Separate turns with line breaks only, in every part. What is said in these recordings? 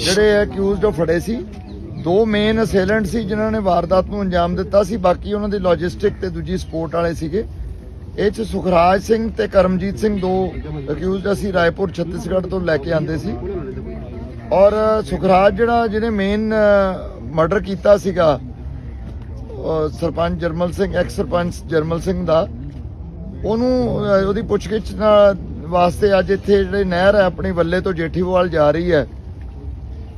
ਜਿਹੜੇ ਅਕਿਊਜ਼ਡ ਉਹ ਫੜੇ ਸੀ, ਦੋ ਮੇਨ ਅਸੇਲੈਂਟ ਸੀ ਜਿਨ੍ਹਾਂ ਨੇ ਵਾਰਦਾਤ ਨੂੰ ਅੰਜਾਮ ਦਿੱਤਾ ਸੀ, ਬਾਕੀ ਉਹਨਾਂ ਦੇ ਲੌਜਿਸਟਿਕ ਤੇ ਦੂਜੀ ਸਪੋਰਟ ਵਾਲੇ ਸੀਗੇ। ਇਹ ਚ ਸੁਖਰਾਜ ਸਿੰਘ ਤੇ ਕਰਮਜੀਤ ਸਿੰਘ ਦੋ ਅਕਿਊਜ਼ਡ ਅਸੀਂ ਰਾਏਪੁਰ, ਛੱਤੀਸਗੜ੍ਹ ਤੋਂ ਲੈ ਕੇ ਆਂਦੇ ਸੀ। ਔਰ ਸੁਖਰਾਜ ਜਿਹੜਾ, ਜਿਹਨੇ ਮੇਨ ਮਰਡਰ ਕੀਤਾ ਸੀਗਾ ਸਰਪੰਚ ਜਰਮਲ ਸਿੰਘ ਐਕਸ ਸਰਪੰਚ ਜਰਮਲ ਸਿੰਘ ਦਾ, ਉਹਨੂੰ ਉਹਦੀ ਪੁੱਛਗਿੱਛ ਨਾਲ ਵਾਸਤੇ ਅੱਜ ਇੱਥੇ ਜਿਹੜੇ ਨਹਿਰ ਹੈ, ਆਪਣੀ ਵੱਲੇ ਤੋਂ ਜੇਠੀਵਾਲ ਜਾ ਰਹੀ ਹੈ।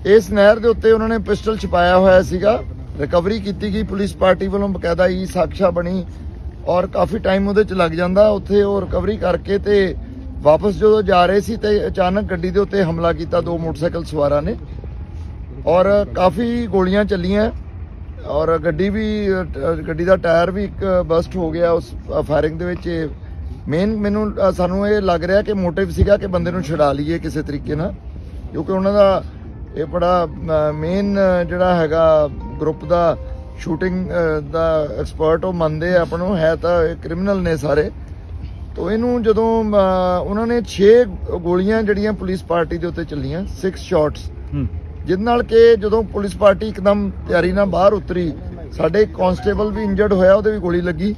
ਇਸ ਨਹਿਰ ਦੇ ਉੱਤੇ ਉਹਨਾਂ ਨੇ ਪਿਸਟਲ ਛਪਾਇਆ ਹੋਇਆ ਸੀਗਾ। ਰਿਕਵਰੀ ਕੀਤੀ ਗਈ। ਪੁਲਿਸ ਪਾਰਟੀ ਵੱਲੋਂ ਬਕਾਇਦਾ ਹੀ ਸਾਖਸ਼ਾ ਬਣੀ ਔਰ ਕਾਫੀ ਟਾਈਮ ਉਹਦੇ ਚ ਲੱਗ ਜਾਂਦਾ। ਉੱਥੇ ਉਹ ਰਿਕਵਰੀ ਕਰਕੇ ਤੇ ਵਾਪਸ ਜਦੋਂ ਜਾ ਰਹੇ ਸੀ ਤੇ ਅਚਾਨਕ ਗੱਡੀ ਦੇ ਉੱਤੇ ਹਮਲਾ ਕੀਤਾ। ਦੋ ਮੋਟਰਸਾਈਕਲ ਸਵਾਰਾਂ ਨੇ ਔਰ ਕਾਫੀ ਗੋਲੀਆਂ ਚੱਲੀਆਂ। ਔਰ ਗੱਡੀ ਵੀ, ਗੱਡੀ ਦਾ ਟਾਇਰ ਵੀ ਇੱਕ ਬਸਟ ਹੋ ਗਿਆ। ਉਸ ਫਾਇਰਿੰਗ ਦੇ ਵਿੱਚ ਮੇਨ ਮੈਨੂੰ ਸਾਨੂੰ ਇਹ ਲੱਗ ਰਿਹਾ ਕਿ ਮੋਟਿਵ ਸੀਗਾ ਕਿ ਬੰਦੇ ਨੂੰ ਛੁਡਾ ਲਈਏ ਕਿਸੇ ਤਰੀਕੇ ਨਾਲ। ਕਿਉਂਕਿ ਉਹਨਾਂ ਦਾ ਇਹ ਬੜਾ ਮੇਨ ਜਿਹੜਾ ਹੈਗਾ ਗਰੁੱਪ ਦਾ ਸ਼ੂਟਿੰਗ ਦਾ ਐਕਸਪਰਟ ਉਹ ਮੰਨਦੇ ਆ ਆਪਾਂ ਨੂੰ ਹੈ ਤਾਂ ਕ੍ਰਿਮੀਨਲ ਨੇ ਸਾਰੇ। ਤੋ ਇਹਨੂੰ ਜਦੋਂ ਉਹਨਾਂ ਨੇ 6 ਗੋਲੀਆਂ ਜਿਹੜੀਆਂ ਪੁਲਿਸ ਪਾਰਟੀ ਦੇ ਉੱਤੇ ਚੱਲੀਆਂ 6 ਸ਼ਾਟਸ ਜਿਸ ਨਾਲ ਕਿ ਜਦੋਂ ਪੁਲਿਸ ਪਾਰਟੀ ਇੱਕਦਮ ਤਿਆਰੀ ਨਾਲ ਬਾਹਰ ਉਤਰੀ ਸਾਡੇ ਕਾਂਸਟੇਬਲ ਵੀ ਇੰਜਰਡ ਹੋਇਆ ਉਹਦੇ ਵੀ ਗੋਲੀ ਲੱਗੀ।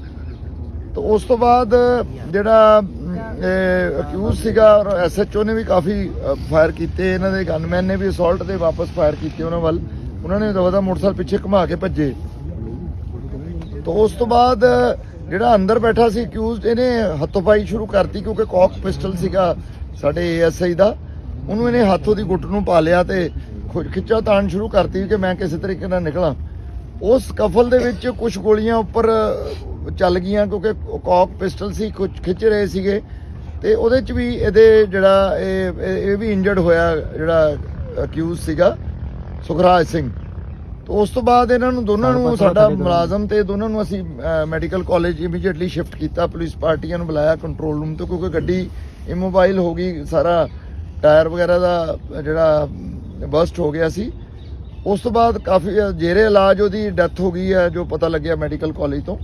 ਤਾਂ ਉਸ ਤੋਂ ਬਾਅਦ ਜਿਹੜਾ ਅਕਿਊਜ਼ ਸੀਗਾ, ਔਰ ਐਸਐਚਓ ਨੇ ਵੀ ਕਾਫੀ ਫਾਇਰ ਕੀਤੇ। ਇਹਨਾਂ ਦੇ ਗਨਮੈਨ ਨੇ ਵੀ ਅਸੌਲਟ ਤੇ ਵਾਪਸ ਫਾਇਰ ਕੀਤੇ ਉਹਨਾਂ ਵੱਲ। ਉਹਨਾਂ ਨੇ ਦਵਾ ਦਾ ਮੋਟਰਸਾਈਕਲ ਪਿੱਛੇ ਘੁਮਾ ਕੇ ਭੱਜੇ। ਤਾਂ ਉਸ ਤੋਂ ਬਾਅਦ, ਜਿਹੜਾ ਅੰਦਰ ਬੈਠਾ ਸੀ ਅਕਿਊਜ਼ਡ ਇਹਨੇ ਹੱਥੋਪਾਈ ਸ਼ੁਰੂ ਕਰਤੀ, ਕਿਉਂਕਿ ਕੌਕ ਪਿਸਟਲ ਸੀਗਾ ਸਾਡੇ ਏਐਸਆਈ ਦਾ। ਉਹਨੂੰ ਇਹਨੇ ਹੱਥੋਂ ਦੀ ਗੁੱਟ ਨੂੰ ਪਾ ਲਿਆ ਤੇ ਖੁ- ਖਿੱਚਾ ਤਾਣ ਸ਼ੁਰੂ ਕਰਤੀ ਕਿ ਮੈਂ ਕਿਸੇ ਤਰੀਕੇ ਨਾਲ ਨਿਕਲਾਂ। ਉਸ ਕਫਲ ਦੇ ਵਿੱਚ ਕੁਝ ਗੋਲੀਆਂ ਉੱਪਰ ਚੱਲ ਗਈਆਂ, ਕਿਉਂਕਿ ਕੌਕ ਪਿਸਟਲ ਸੀ ਕੁਝ ਖਿੱਚ ਰਹੇ ਸੀਗੇ। ਤੇ ਉਹਦੇ ਚ ਵੀ ਇਹਦੇ ਜਿਹੜਾ ਇਹ ਇਹ ਵੀ ਇੰਜਰਡ ਹੋਇਆ ਜਿਹੜਾ ਅਕਿਊਜ਼ ਸੀਗਾ ਸੁਖਰਾਜ ਸਿੰਘ। ਤੋਂ ਉਸ ਤੋਂ ਬਾਅਦ ਇਹਨਾਂ ਨੂੰ ਦੋਨਾਂ ਨੂੰ ਸਾਡਾ ਮੁਲਾਜ਼ਮ ਤੇ ਦੋਨਾਂ ਨੂੰ ਅਸੀਂ ਮੈਡੀਕਲ ਕਾਲਜ ਇਮੀਡੀਏਟਲੀ ਸ਼ਿਫਟ ਕੀਤਾ ਪੁਲਿਸ ਪਾਰਟੀਆਂ ਨੂੰ ਬੁਲਾਇਆ ਕੰਟਰੋਲ ਰੂਮ ਤੋਂ ਕਿਉਂਕਿ ਗੱਡੀ ਇਮੋਬਾਈਲ ਹੋ ਗਈ ਸਾਰਾ ਟਾਇਰ ਵਗੈਰਾ ਦਾ ਜਿਹੜਾ ਬਸਟ ਹੋ ਗਿਆ ਸੀ। ਉਸ ਤੋਂ ਬਾਅਦ ਕਾਫੀ ਜੇਰੇ ਇਲਾਜ ਉਹਦੀ ਡੈਥ ਹੋ ਗਈ ਹੈ ਜੋ ਪਤਾ ਲੱਗਿਆ ਮੈਡੀਕਲ ਕਾਲਜ ਤੋਂ।